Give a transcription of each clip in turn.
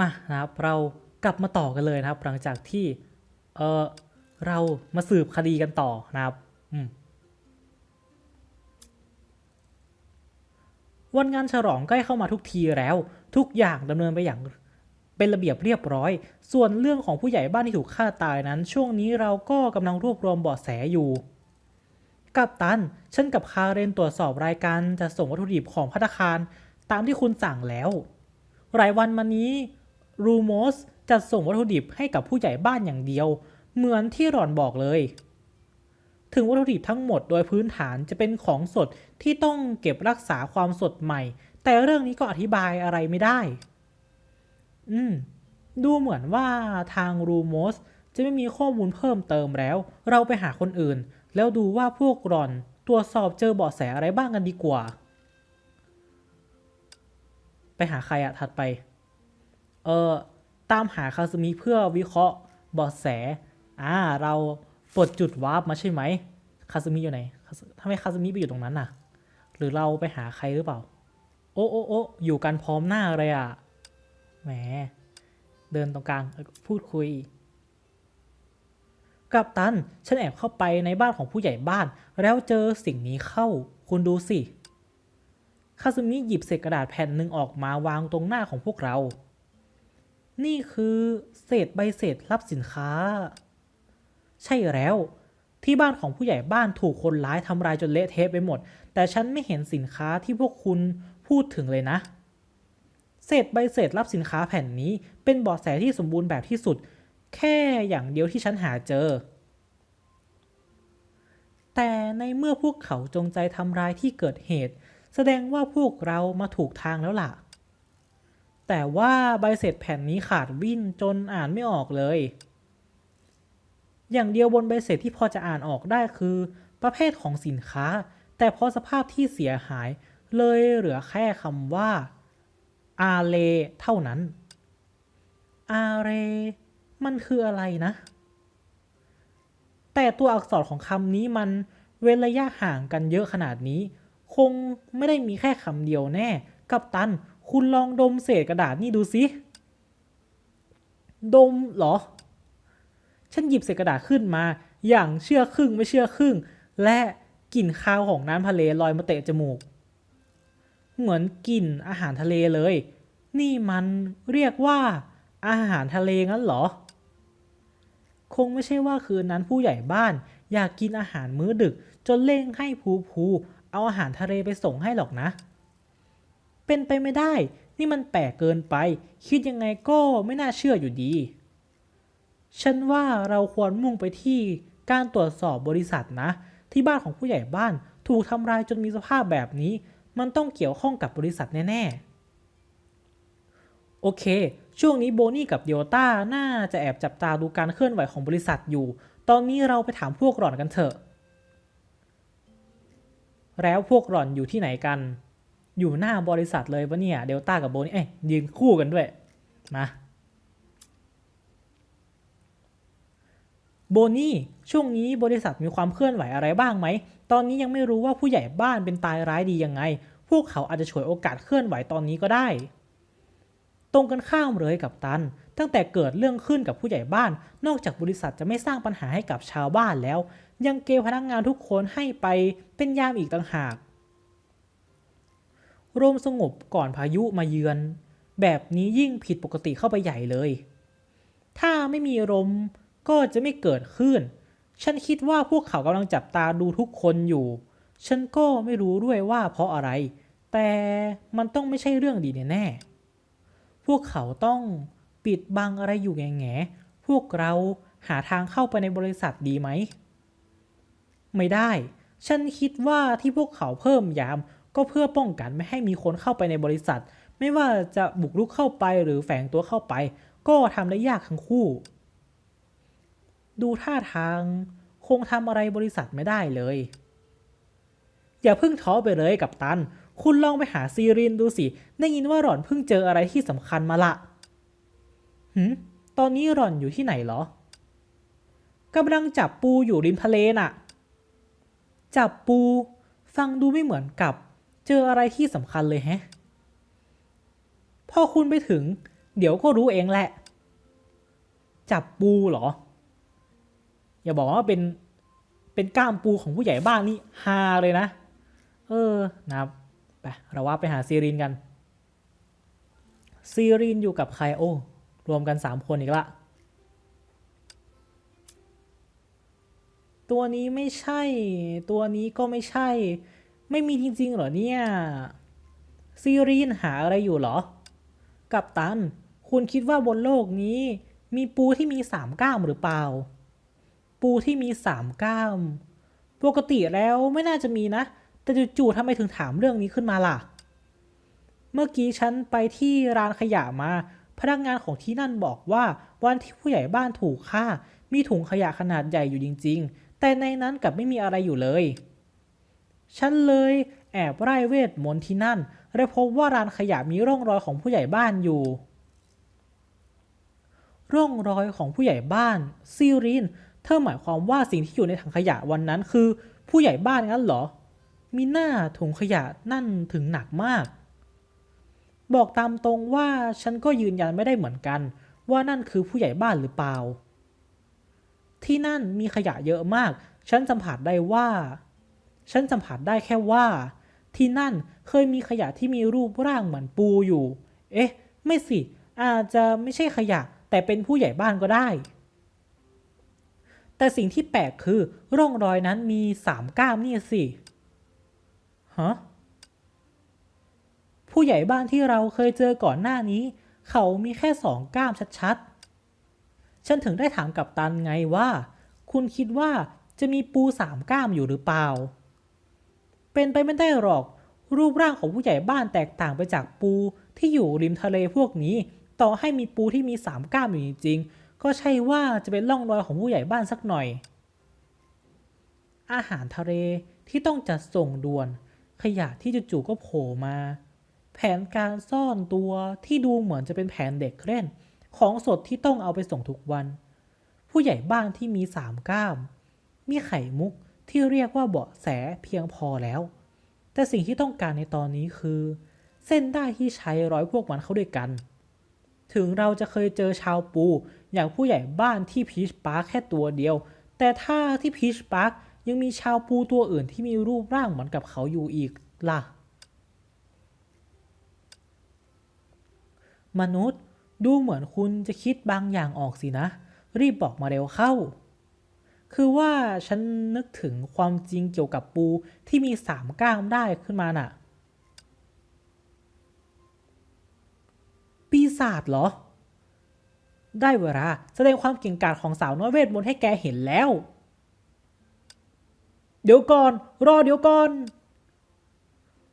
มานะครับเรากลับมาต่อกันเลยนะครับ หลังจากที่เออเรามาสืบคดีกันต่อนะครับอืมวันงานฉลองใกล้เข้ามาทุกทีแล้ว ทุกอย่างดำเนินไปอย่างเป็นระเบียบเรียบร้อย ส่วนเรื่องของผู้ใหญ่บ้านที่ถูกฆ่าตายนั้น ช่วงนี้เราก็กำลังรวบรวมเบาะแสอยู่กัปตัน ฉันกับคาเรนตรวจสอบรายการจะส่งวัตถุดิบของพัตคาร ตามที่คุณสั่งแล้ว หลายวันมานี้ รูโมสจะส่งวัตถุดิบให้กับผู้ใหญ่บ้านอย่างเดียว เหมือนที่หลอนบอกเลย ถึงวัตถุดิบทั้งหมดโดยพื้นฐานจะเป็นของสดที่ต้องเก็บรักษาความสดใหม่ แต่เรื่องนี้ก็อธิบายอะไรไม่ได้ อืม ดูเหมือนว่าทางรูโมสจะไม่มีข้อมูลเพิ่มเติมแล้ว เราไปหาคนอื่น แล้วดูว่าพวกรอนตรวจสอบเจอเบาะแสอะไรบ้างกันดีกว่า ไปหาใครอะถัดไป เออตามหาคาซึมิเพื่อวิเคราะห์เบาะแสอ่าเราปลดจุดวาร์ปมาใช่ไหมคาซึมิอยู่ไหนทำไมคาซึมิไปอยู่ตรงนั้นน่ะ หรือเราไปหาใครหรือเปล่า โอ้โอ้โอ้อยู่กันพร้อมหน้าเลยอะแหมเดินตรงกลางพูดคุยกัปตัน ฉันแอบเข้าไปในบ้านของผู้ใหญ่บ้าน แล้วเจอสิ่งนี้เข้า คุณดูสิ คาซึมิหยิบเศษกระดาษแผ่นหนึ่งออกมาวางตรงหน้าของพวกเรา นี่คือเศษใบเศษรับสินค้า ใช่แล้ว ที่บ้านของผู้ใหญ่บ้านถูกคนร้ายทำลายจนเละเทะไปหมด แต่ฉันไม่เห็นสินค้าที่พวกคุณพูดถึงเลยนะ เศษใบเศษรับสินค้าแผ่นนี้เป็นเบาะแสที่สมบูรณ์แบบที่สุด แค่อย่างเดียวที่ฉันหาเจอ แต่ในเมื่อพวกเขาจงใจทำร้ายที่เกิดเหตุ แสดงว่าพวกเรามาถูกทางแล้วล่ะ แต่ว่าใบเสร็จแผ่นนี้ขาดวิ่นจนอ่านไม่ออกเลย อย่างเดียวบนใบเสร็จที่พอจะอ่านออกได้คือ ประเภทของสินค้า แต่เพราะสภาพที่เสียหายเลยเหลือแค่คำว่า อาเลเท่านั้น อาเรมันคืออะไรนะ แต่ตัวอักษรของคำนี้มันเว้นระยะห่างกันเยอะขนาดนี้ คงไม่ได้มีแค่คำเดียวแน่ กัปตัน คุณลองดมเศษกระดาษนี่ดูสิ ดมเหรอ ฉันหยิบเศษกระดาษขึ้นมา อย่างเชื่อครึ่งไม่เชื่อครึ่ง และกลิ่นคาวของน้ำทะเลลอยมาเตะจมูก เหมือนกลิ่นอาหารทะเลเลย นี่มันเรียกว่าอาหารทะเลงั้นเหรอ คงไม่ใช่ว่าคืนนั้นผู้ใหญ่บ้าน อยากกินอาหารมื้อดึก จนเร่งให้ภูภูเอาอาหารทะเลไปส่งให้หรอกนะ เป็นไปไม่ได้ นี่มันแปลกเกินไป คิดยังไงก็ไม่น่าเชื่ออยู่ดี ฉันว่าเราควรมุ่งไปที่การตรวจสอบบริษัทนะ ที่บ้านของผู้ใหญ่บ้านถูกทำลายจนมีสภาพแบบนี้ มันต้องเกี่ยวข้องกับบริษัทแน่ๆ โอเค ช่วงนี้โบนี่กับเดียต้าน่าจะแอบจับตาดูการเคลื่อนไหวของบริษัทอยู่ ตอนนี้เราไปถามพวกหล่อนกันเถอะ แล้วพวกหล่อนอยู่ที่ไหนกัน อยู่หน้าบริษัทเลยปะเนี่ยเดลต้ากับโบนี่เอ้ยยืนคู่กันด้วยมาโบนี่ช่วงนี้บริษัทมีความเคลื่อนไหวอะไรบ้างไหม ตอนนี้ยังไม่รู้ว่าผู้ใหญ่บ้านเป็นตายร้ายดียังไง พวกเขาอาจจะฉวยโอกาสเคลื่อนไหวตอนนี้ก็ได้ ตรงกันข้ามเลยกับตัน ตั้งแต่เกิดเรื่องขึ้นกับผู้ใหญ่บ้าน นอกจากบริษัทจะไม่สร้างปัญหาให้กับชาวบ้านแล้ว ยังเกณฑ์พนักงานทุกคนให้ไปเป็นยามอีกต่างหาก ร่มสงบก่อนพายุมาเยือน แบบนี้ยิ่งผิดปกติเข้าไปใหญ่เลย ถ้าไม่มีลมก็จะไม่เกิดขึ้น ฉันคิดว่าพวกเขากำลังจับตาดูทุกคนอยู่ ฉันก็ไม่รู้ด้วยว่าเพราะอะไร แต่มันต้องไม่ใช่เรื่องดีแน่ๆพวกเขาต้องปิดบังอะไรอยู่แง่ๆพวกเราหาทางเข้าไปในบริษัทดีไหม ไม่ได้ ฉันคิดว่าที่พวกเขาเพิ่มยาม ก็เพื่อป้องกันไม่ให้มีคนเข้าไปในบริษัท ไม่ว่าจะบุกรุกเข้าไปหรือแฝงตัวเข้าไป ก็ทำได้ยากทั้งคู่ ดูท่าทางคงทำอะไรบริษัทไม่ได้เลย อย่าเพิ่งท้อไปเลยกับตัน คุณลองไปหาซีรินดูสิ ได้ยินว่าหล่อนเพิ่งเจออะไรที่สำคัญมาละหืมตอนนี้หล่อนอยู่ที่ไหนเหรอกำลังจับปูอยู่ริมทะเลน่ะ จับปู ฟังดูไม่เหมือนกับ เจออะไรที่สำคัญเลยแฮะ พอคุณไปถึง เดี๋ยวก็รู้เองแหละ จับปูเหรอ อย่าบอกว่าเป็นเป็นกล้ามปูของผู้ใหญ่บ้านนี่ฮาเลยนะ เออนะครับไปเราว่าไปหาซีรีนกัน ซีรีนอยู่กับไคโอ รวมกันสามคนอีกละ ตัวนี้ไม่ใช่ ตัวนี้ก็ไม่ใช่ ไม่มีจริงๆเหรอเนี่ย ซีรีนหาอะไรอยู่เหรอ กับตัน คุณคิดว่าบนโลกนี้ มีปูที่มีสามก้ามหรือเปล่า ปูที่มีสามก้าม ปกติแล้วไม่น่าจะมีนะ แต่จู่ๆทำไมถึงถามเรื่องนี้ขึ้นมาล่ะ เมื่อกี้ฉันไปที่ร้านขยะมา พนักงานของที่นั่นบอกว่าวันที่ผู้ใหญ่บ้านถูกฆ่า มีถุงขยะขนาดใหญ่อยู่จริง ๆ แต่ในนั้นกลับไม่มีอะไรอยู่เลย ฉันเลยแอบไล่เวทมนต์ที่นั่น และพบว่าร้านขยะมีร่องรอยของผู้ใหญ่บ้านอยู่ ร่องรอยของผู้ใหญ่บ้านซีรีนเธอหมายความว่าสิ่งที่อยู่ในถังขยะวันนั้นคือ ผู้ใหญ่บ้านงั้นเหรอ มีหน้าถุงขยะนั่นถึงหนักมาก บอกตามตรงว่าฉันก็ยืนยันไม่ได้เหมือนกัน ว่านั่นคือผู้ใหญ่บ้านหรือเปล่า ที่นั่นมีขยะเยอะมาก ฉันสัมผัสได้ว่า ฉันสัมผัสได้แค่ว่า ที่นั่นเคยมีขยะที่มีรูปร่างเหมือนปูอยู่ เอ๊ะ ไม่สิ อาจจะไม่ใช่ขยะ แต่เป็นผู้ใหญ่บ้านก็ได้ แต่สิ่งที่แปลกคือ ร่องรอยนั้นมีสามก้ามนี่สิฮะผู้ใหญ่บ้านที่เราเคยเจอก่อนหน้านี้ เขามีแค่สองก้ามชัดๆ ฉันถึงได้ถามกับตันไงว่า คุณคิดว่าจะมีปูสามก้ามอยู่หรือเปล่า เป็นไปไม่ได้หรอก รูปร่างของผู้ใหญ่บ้านแตกต่างไปจากปูที่อยู่ริมทะเลพวกนี้ ต่อให้มีปูที่มีสามก้ามอยู่จริงก็ใช่ว่าจะเป็นร่องรอยของผู้ใหญ่บ้านสักหน่อย อาหารทะเลที่ต้องจัดส่งด่วน ขยะที่จู่ๆก็โผล่มา แผนการซ่อนตัวที่ดูเหมือนจะเป็นแผนเด็กเล่น ของสดที่ต้องเอาไปส่งทุกวัน ผู้ใหญ่บ้านที่มีสามก้าม มีไข่มุก ที่เรียกว่าเบาะแสเพียงพอแล้ว แต่สิ่งที่ต้องการในตอนนี้คือ เส้นได้ที่ใช้ร้อยพวกมันเข้าด้วยกัน ถึงเราจะเคยเจอชาวปูอย่างผู้ใหญ่บ้านที่พีชปาร์คแค่ตัวเดียว แต่ถ้าที่พีชปาร์คยังมีชาวปูตัวอื่นที่มีรูปร่างเหมือนกับเขาอยู่อีกล่ะ มนุษย์ดูเหมือนคุณจะคิดบางอย่างออกสินะ รีบบอกมาเร็วเข้า คือว่าฉันนึกถึงความจริงเกี่ยวกับปูที่มีสามก้ามได้ขึ้นมาน่ะ ปีศาจเหรอ ได้เวลาแสดงความเก่งกาจของสาวน้อยเวทมนต์ให้แกเห็นแล้ว เดี๋ยวก่อน รอเดี๋ยวก่อน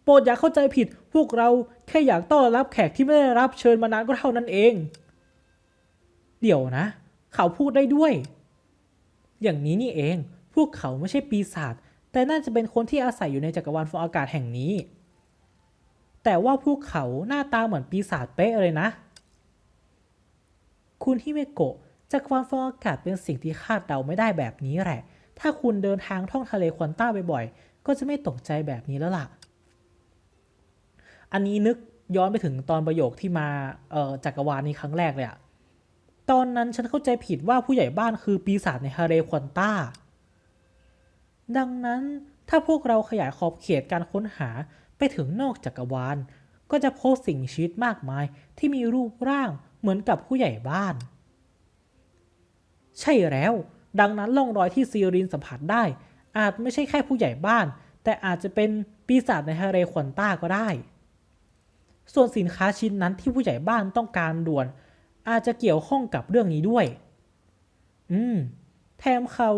โปรดอย่าเข้าใจผิด พวกเราแค่อยากต้อนรับแขกที่ไม่ได้รับเชิญมานานก็เท่านั้นเอง เดี๋ยวนะ เขาพูดได้ด้วย อย่างนี้นี่เอง พวกเขาไม่ใช่ปีศาจแต่น่าจะเป็นคนที่อาศัยอยู่ในจักรวาลฟองอากาศแห่งนี้ แต่ว่าพวกเขาหน้าตาเหมือนปีศาจเป๊ะเลยนะ คุณฮิเมโกะจักรวาลฟองอากาศเป็นสิ่งที่คาดเดาไม่ได้แบบนี้แหละ ถ้าคุณเดินทางท่องทะเลควอนต้าบ่อยๆ ก็จะไม่ตกใจแบบนี้แล้วล่ะ อันนี้นึกย้อนไปถึงตอนประโยคที่มาจักรวาลนี้ครั้งแรกเลยอะ ตอนนั้นฉันเข้าใจผิดว่าผู้ใหญ่บ้านคือปีศาจในทะเลควอนต้า ดังนั้นถ้าพวกเราขยายขอบเขตการค้นหาไปถึงนอกจักรวาล ก็จะพบสิ่งมีชีวิตมากมายที่มีรูปร่างเหมือนกับผู้ใหญ่บ้าน ใช่แล้ว ดังนั้นร่องรอยที่ซีรินสัมผัสได้ อาจไม่ใช่แค่ผู้ใหญ่บ้าน แต่อาจจะเป็นปีศาจในทะเลควอนต้าก็ได้ ส่วนสินค้าชิ้นนั้นที่ผู้ใหญ่บ้านต้องการด่วน อาจจะเกี่ยวข้องกับเรื่องนี้ด้วย อืม แถมเขา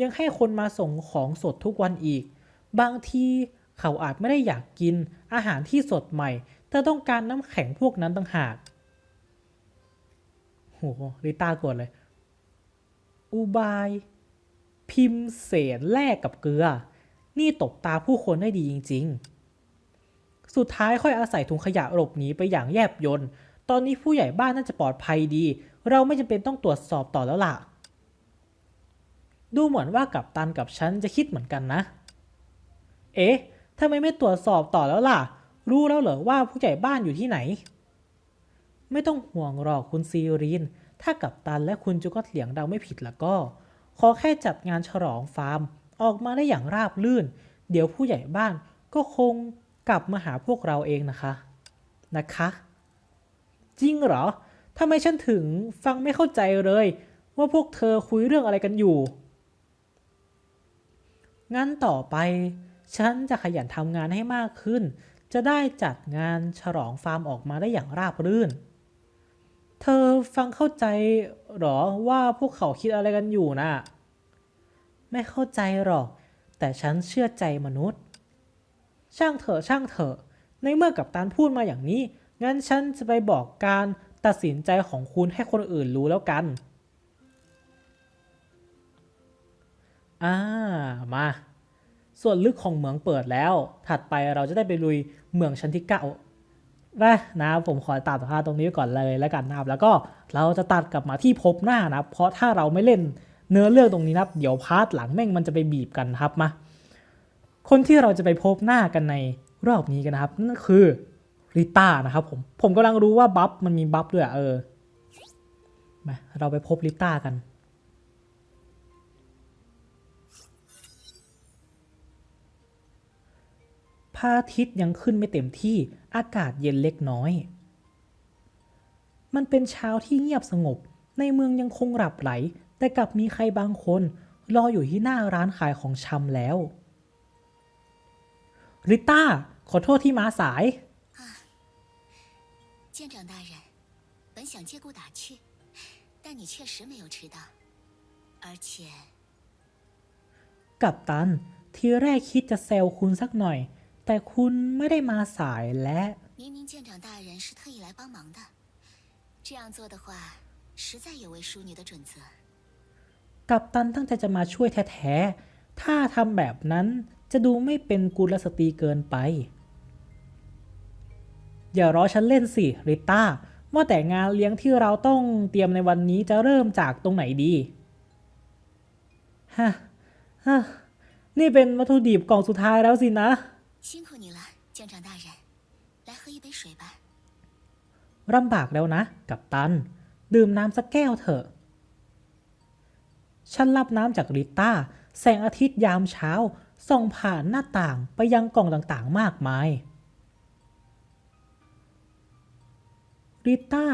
ยังให้คนมาส่งของสดทุกวันอีก บางทีเขาอาจไม่ได้อยากกินอาหารที่สดใหม่ แต่ต้องการน้ำแข็งพวกนั้นต่างหาก โหลิต้ากดเลย อุบาย พิมพ์เศษแลกกับเกลือ นี่ตบตาผู้คนได้ดีจริง ๆ สุดท้ายค่อยอาศัยถุงขยะหลบหนีไปอย่างแยบยลต ตอนนี้ผู้ใหญ่บ้านน่าจะปลอดภัยดี เราไม่จำเป็นต้องตรวจสอบต่อแล้วล่ะ ดูเหมือนว่ากับตันกับฉันจะคิดเหมือนกันนะ เอ๊ะทำไมไม่ตรวจสอบต่อแล้วล่ะ รู้แล้วเหรอว่าผู้ใหญ่บ้านอยู่ที่ไหน ไม่ต้องห่วงหรอกคุณซีรีน ถ้ากับตันและคุณจูก็เถียงเดาไม่ผิดแล้วก็ ขอแค่จัดงานฉลองฟาร์ม ออกมาได้อย่างราบรื่น เดี๋ยวผู้ใหญ่บ้านก็คงกลับมาหาพวกเราเองนะคะ นะคะ จริงเหรอทำไมฉันถึงฟังไม่เข้าใจเลย ว่าพวกเธอคุยเรื่องอะไรกันอยู่ งั้นต่อไป ฉันจะขยันทำงานให้มากขึ้น จะได้จัดงานฉลองฟาร์มออกมาได้อย่างราบรื่น เธอฟังเข้าใจเหรอว่าพวกเขาคิดอะไรกันอยู่นะไม่เข้าใจหรอก แต่ฉันเชื่อใจมนุษย์ ช่างเถอะช่างเถอะ ในเมื่อกับตานพูดมาอย่างนี้ งั้นฉันจะไปบอกการตัดสินใจของคุณให้คนอื่นรู้แล้วกัน อ่า มา ส่วนลึกของเหมืองเปิดแล้ว ถัดไปเราจะได้ไปลุยเหมืองชั้นที่เก้านะนะครับผมขอตัดภาพตรงนี้ก่อนเลยแล้วกันนะครับ แล้วก็เราจะตัดกลับมาที่พบหน้านะเพราะถ้าเราไม่เล่นเนื้อเรื่องตรงนี้นะเดี๋ยวพาร์ทหลังแม่งมันจะไปบีบกันครับมาคนที่เราจะไปพบหน้ากันในรอบนี้กันนะครับนั่นคือ ริต้านะครับผมผมกำลังรู้ว่าบัฟมันมีบัฟด้วยอเออมาเราไปพบริต้ากันพระอาทิตย์ยังขึ้นไม่เต็มที่อากาศเย็นเล็กน้อย มันเป็นเช้าที่เงียบสงบ ในเมืองยังคงหลับไหล แต่กลับมีใครบางคน รออยู่ที่หน้าร้านขายของชำแล้ว ริต้า ขอโทษที่มาสาย 舰长大人，本想借故打趣，但你确实没有迟到，而且 กับตัน ทีแรกคิดจะแซวคุณสักหน่อย แต่คุณไม่ได้มาสายและ 明明舰长大人是特意来帮忙的，这样做的话，实在有违淑女的准则。 กับตันตั้งใจจะมาช่วยแท้ๆ ถ้าทำแบบนั้นจะดูไม่เป็นกุลสตรีเกินไป อย่ารอฉันเล่นสิริต้าว่าแต่งานเลี้ยงที่เราต้องเตรียมในวันนี้จะเริ่มจากตรงไหนดีฮะฮะนี่เป็นวัตถุดิบกล่องสุดท้ายแล้วสินะลำบากแล้วนะ กับตัน ดื่มน้ำสักแก้วเถอะ ฉันรับน้ำจากริต้า แสงอาทิตย์ยามเช้า ส่องผ่านหน้าต่างไปยังกล่องต่างๆ มากมาย ริต้า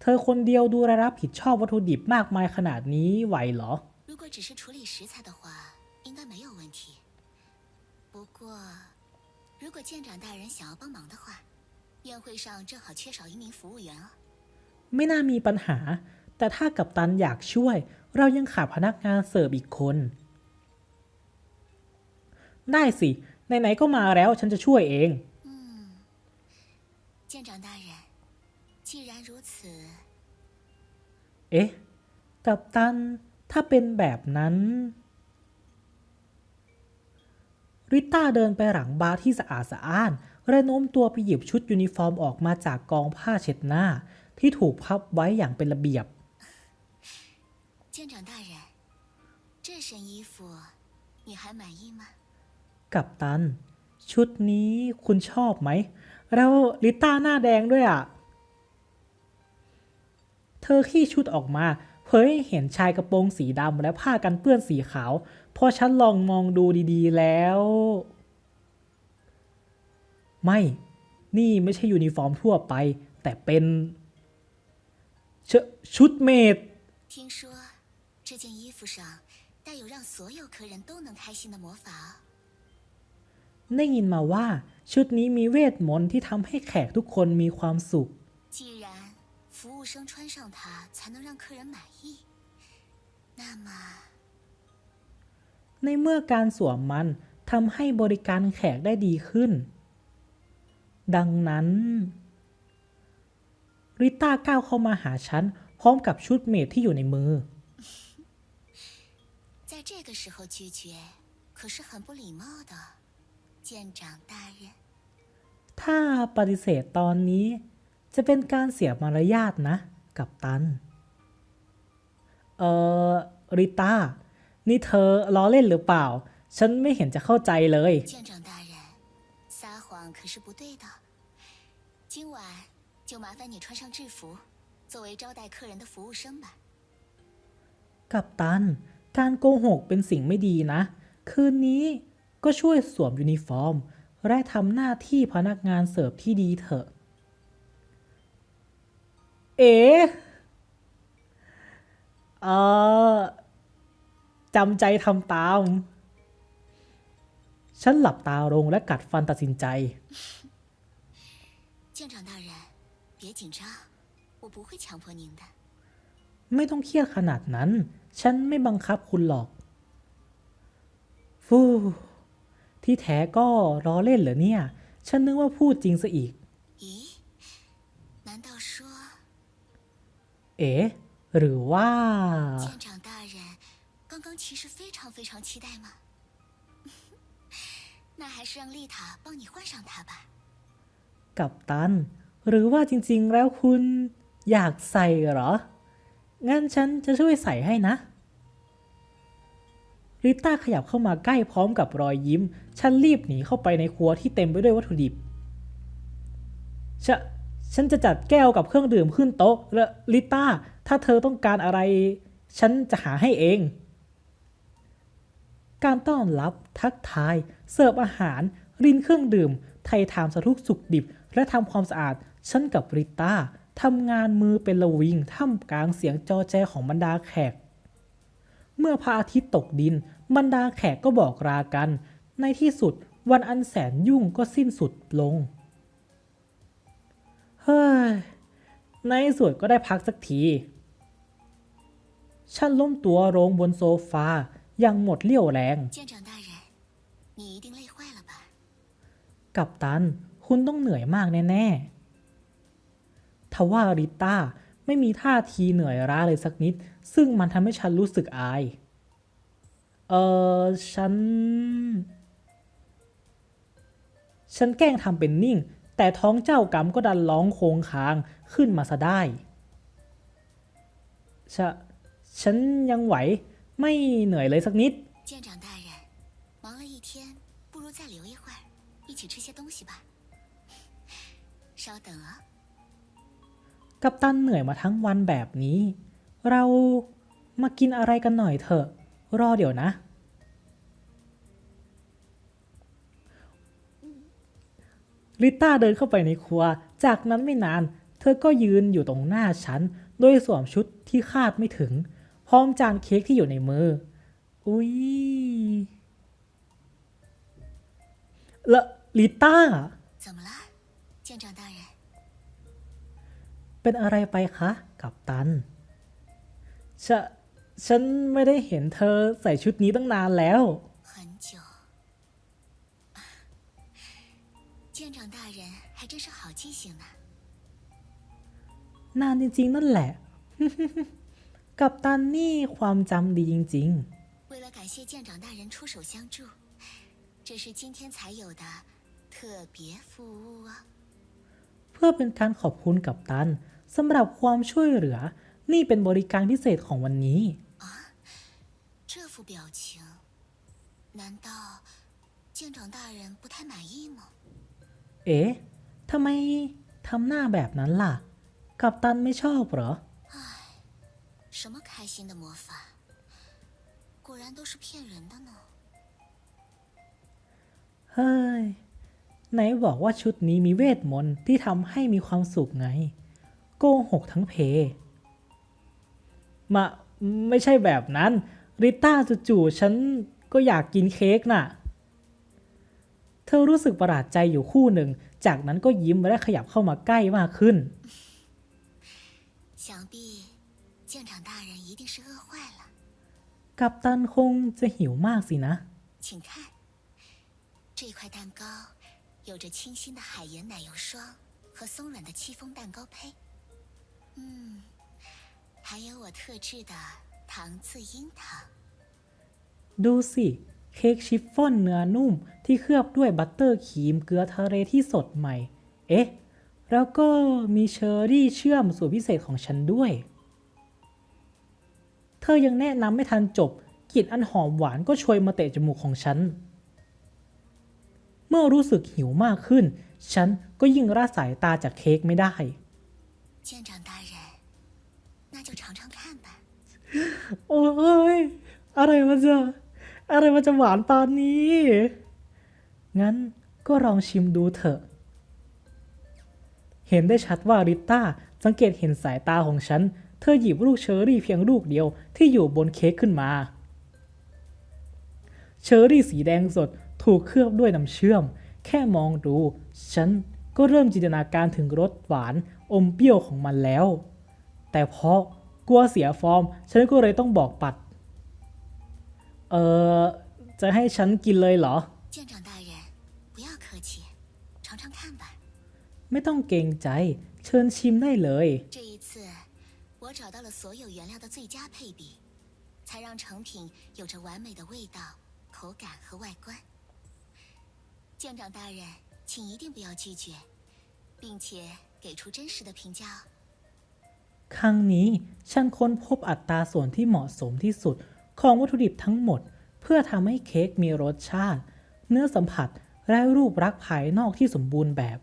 เธอคนเดียวดูแลรับผิดชอบวัตถุดิบมากมายขนาดนี้ไหวเหรอ 如果只是处理食材的话，应该没有问题。不过，如果舰长大人想要帮忙的话，宴会上正好缺少一名服务员哦。 ไม่น่ามีปัญหา แต่ถ้ากับตันอยากช่วย เรายังขาดพนักงานเสิร์ฟอีกคน ได้สิ ไหนๆก็มาแล้วฉันจะช่วยเอง 嗯，舰长大人， 既然如此， เอ๊ะ กับตัน ถ้าเป็นแบบนั้น ริต้าเดินไปหลังบาร์ที่สะอาดสะอ้านและโน้มตัวไปหยิบชุดยูนิฟอร์มออกมาจากกองผ้าเช็ดหน้า ที่ถูกพับไว้อย่างเป็นระเบียบ 舰长大人，这身衣服你还满意吗？ กับตัน ชุดนี้คุณชอบไหม แล้วลิต้าหน้าแดงด้วยอ่ะ เธอขี้ชุดออกมา เผยให้เห็นชายกระโปรงสีดำและผ้ากันเปื้อนสีขาว พอฉันลองมองดูดีๆแล้ว ไม่ นี่ไม่ใช่ยูนิฟอร์มทั่วไป แต่เป็นชชุดเมด 听说这件衣服上带有让所有客人都能开心的魔法哦。 ได้ยินมาว่า ชุดนี้มีเวทมนต์ที่ทำให้แขกทุกคนมีความสุข 既然 服务生穿上它才能让客人满意，那么 ในเมื่อการสวมมันทำให้บริการแขกได้ดีขึ้น ดังนั้น ริต้าก้าวเข้ามาหาฉัน พร้อมกับชุดเมดที่อยู่ในมือ 在这个时候拒绝，可是很不礼貌的，舰长大人。 ถ้าปฏิเสธตอนนี้ จะเป็นการเสียมารยาทนะ กับตัน เอ่อ ริต้า นี่เธอล้อเล่นหรือเปล่า ฉันไม่เห็นจะเข้าใจเลย 舰长大人，撒谎可是不对的。今晚 就麻烦你穿上制服，作为招待客人的服务生吧。 กับตัน การโกหกเป็นสิ่งไม่ดีนะ คืนนี้ก็ช่วยสวมยูนิฟอร์ม และทำหน้าที่พนักงานเสิร์ฟที่ดีเถอะ เอ๋เออจำใจทำตาม ฉันหลับตาลงและกัดฟันตัดสินใจ 舰长大人，别紧张，我不会强迫您的。 ไม่ต้องเครียดขนาดนั้น ฉันไม่บังคับคุณหรอก ฟูที่แท้ก็ล้อเล่นเหรอเนี่ย ฉันนึกว่าพูดจริงซะอีก เอ๋หรือว่า 舰长大人刚刚其实非常非常期待吗？那还是让丽塔帮你换上它吧。 กับตัน หรือว่าจริงๆ แล้วคุณอยากใส่เหรอ งั้นฉันจะช่วยใส่ให้นะ ริต้าขยับเข้ามาใกล้พร้อมกับรอยยิ้ม ฉันรีบหนีเข้าไปในครัวที่เต็มไปด้วยวัตถุดิบฉะ ฉันจะจัดแก้วกับเครื่องดื่มขึ้นโต๊ะและลิต้า ถ้าเธอต้องการอะไร ฉันจะหาให้เอง การต้อนรับ ทักทาย เสิร์ฟอาหาร รินเครื่องดื่ม ไทยถามสารทุกสุขดิบ และทำความสะอาด ฉันกับริต้าทำงานมือเป็นระวิงท่ามกลางเสียงจอแจของบรรดาแขก เมื่อพระอาทิตย์ตกดิน บรรดาแขกก็บอกลากัน ในที่สุดวันอันแสนยุ่งก็สิ้นสุดลง ฮ้ย ในสุดก็ได้พักสักที ฉันล้มตัวลงบนโซฟาอย่างหมดเลี่ยวแรง กับตัน คุณต้องเหนื่อยมากแน่ๆ ทว่าริต้าไม่มีท่าทีเหนื่อยร้าเลยสักนิด ซึ่งมันทำให้ฉันรู้สึกอาย เออฉัน ฉันแกล้งทำเป็นนิ่ง แต่ท้องเจ้ากรรมก็ดันร้องโคงคางขึ้นมาซะได้ฉะฉันยังไหว ไม่เหนื่อยเลยสักนิด 舰长大人，忙了一天，不如再留一会儿，一起吃些东西吧。稍等啊， กัปตันเหนื่อยมาทั้งวันแบบนี้ เรามากินอะไรกันหน่อยเถอะ รอเดี๋ยวนะ ลิต้าเดินเข้าไปในครัว จากนั้นไม่นาน เธอก็ยืนอยู่ตรงหน้าฉันด้วยสวมชุดที่คาดไม่ถึง พร้อมจานเค้กที่อยู่ในมือ อุ้ยละลิต้าเป็นอะไรไปคะ กับตันฉะฉันไม่ได้เห็นเธอใส่ชุดนี้ตั้งนานแล้ว 舰长大人还真是好记性呢。 นานจริงๆ นั่นแหละ กับตันนี่ความจำดีจริง 为了感谢舰长大人出手相助，这是今天才有的特别服务啊！ ๆ เพื่อเป็นการขอบคุณกับตันสำหรับความช่วยเหลือ นี่เป็นบริการพิเศษของวันนี้ 这副表情，难道舰长大人不太满意吗？ เอ๊ะทำไมทำหน้าแบบนั้นล่ะ กับตันไม่ชอบเหรอ 什么开心的魔法？果然都是骗人的呢！ เฮ้ย ไหนบอกว่าชุดนี้มีเวทมนต์ที่ทำให้มีความสุขไง โกหกทั้งเพ มาไม่ใช่แบบนั้น ริต้าจู่ๆฉันก็อยากกินเค้กน่ะ เธอรู้สึกประหลาดใจอยู่ครู่หนึ่ง จากนั้นก็ยิ้มและขยับเข้ามาใกล้มากขึ้น 想必舰长大人一定是饿坏了。 กับตันคงจะหิวมากสินะ 请看，这块蛋糕有着清新的海盐奶油霜和松软的戚风蛋糕胚，嗯，还有我特制的糖渍樱桃。 ดูสิ เค้กชิฟฟ่อนเนื้อนุ่มที่เคลือบด้วยบัตเตอร์ครีมเกลือทะเลที่สดใหม่ เอ๊ะ แล้วก็มีเชอร์รี่เชื่อมสูตรพิเศษของฉันด้วย เธอยังแนะนำไม่ทันจบกลิ่นอันหอมหวานก็โชยมาเตะจมูกของฉัน เมื่อรู้สึกหิวมากขึ้น ฉันก็ยิ่งละสายตาจากเค้กไม่ได้ 舰长大人，那就尝尝看吧。 โอ้ย อะไรมันจะ อะไรมันจะหวานปานนี้ งั้นก็ลองชิมดูเถอะ เห็นได้ชัดว่าริต้าสังเกตเห็นสายตาของฉัน เธอหยิบลูกเชอร์รี่เพียงลูกเดียวที่อยู่บนเค้กขึ้นมา เชอร์รี่สีแดงสดถูกเคลือบด้วยน้ำเชื่อม แค่มองดู ฉันก็เริ่มจินตนาการถึงรสหวานอมเปรี้ยวของมันแล้ว แต่เพราะกลัวเสียฟอร์ม ฉันก็เลยต้องบอกปัด เออจะให้ฉันกินเลยเหรอ 舰长大人，不要客气，尝尝看吧。 ไม่ต้องเกรงใจ เชิญชิมได้เลย 这一次，我找到了所有原料的最佳配比，才让成品有着完美的味道、口感和外观。舰长大人，请一定不要拒绝，并且给出真实的评价哦。 ครั้งนี้ฉันค้นพบอัตราส่วนที่เหมาะสมที่สุด ของวัตถุดิบทั้งหมด เพื่อทำให้เค้กมีรสชาติ เนื้อสัมผัสและรูปลักษณ์ภายนอกที่สมบูรณ์แบบ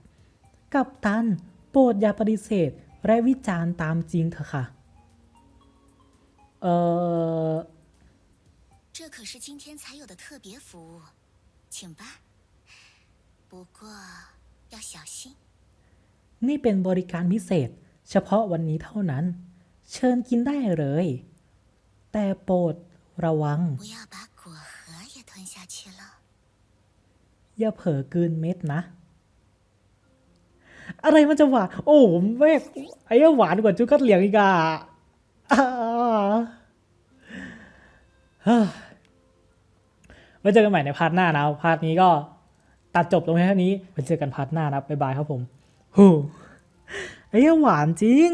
กับตัน โปรดอย่าปฏิเสธ และวิจารณ์ตามจริงเถอะค่ะ เออ 这可是今天才有的特别服务，请吧。不过要小心。 นี่เป็นบริการพิเศษ เฉพาะวันนี้เท่านั้น เชิญกินได้เลย แต่โปรด ระวัง อย่าเผลอกืนเม็ดนะ อะไรมันจะหวาน โอ้แม่ไอ้หวานกว่าจุกัดเหลียงอีกอะไว้เจอกันใหม่ในพาร์ทหน้านะพาร์ทนี้ก็ตัดจบลงแค่นี้ไว้เจอกันพาร์ทหน้านะบ๊ายบายครับผมฮู้ไอ้หวานจริง